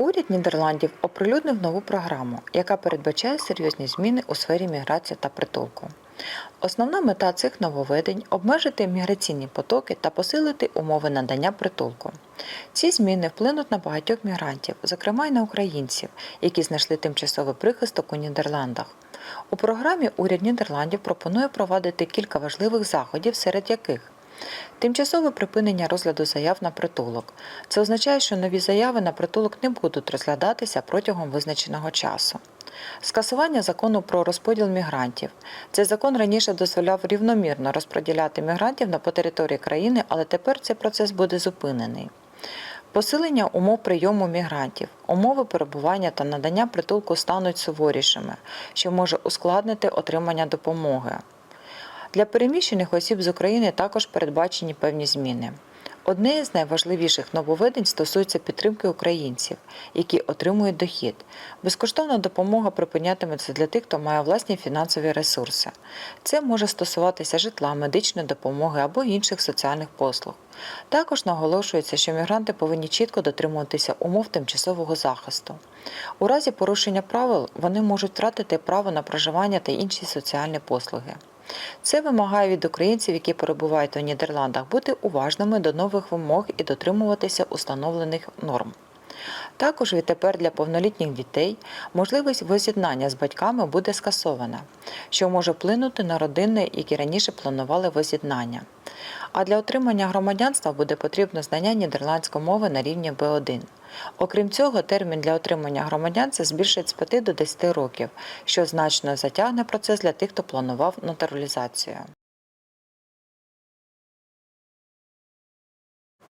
Уряд Нідерландів оприлюднив нову програму, яка передбачає серйозні зміни у сфері міграції та притулку. Основна мета цих нововведень обмежити міграційні потоки та посилити умови надання притулку. Ці зміни вплинуть на багатьох мігрантів, зокрема й на українців, які знайшли тимчасовий прихисток у Нідерландах. У програмі уряд Нідерландів пропонує провадити кілька важливих заходів, серед яких Тимчасове припинення розгляду заяв на притулок. Це означає, що нові заяви на притулок не будуть розглядатися протягом визначеного часу. Скасування закону про розподіл мігрантів. Цей закон раніше дозволяв рівномірно розподіляти мігрантів на по території країни, але тепер цей процес буде зупинений. Посилення умов прийому мігрантів, умови перебування та надання притулку стануть суворішими, що може ускладнити отримання допомоги. Для переміщених осіб з України також передбачені певні зміни. Одне з найважливіших нововведень стосується підтримки українців, які отримують дохід. Безкоштовна допомога припинятиметься для тих, хто має власні фінансові ресурси. Це може стосуватися житла, медичної допомоги або інших соціальних послуг. Також наголошується, що мігранти повинні чітко дотримуватися умов тимчасового захисту. У разі порушення правил вони можуть втратити право на проживання та інші соціальні послуги. Це вимагає від українців, які перебувають у Нідерландах, бути уважними до нових вимог і дотримуватися установлених норм. Також відтепер для повнолітніх дітей можливість воз'єднання з батьками буде скасована, що може вплинути на родини, які раніше планували воз'єднання. А для отримання громадянства буде потрібно знання нідерландської мови на рівні B1. Окрім цього, термін для отримання громадянства збільшить з 5 до 10 років, що значно затягне процес для тих, хто планував натуралізацію.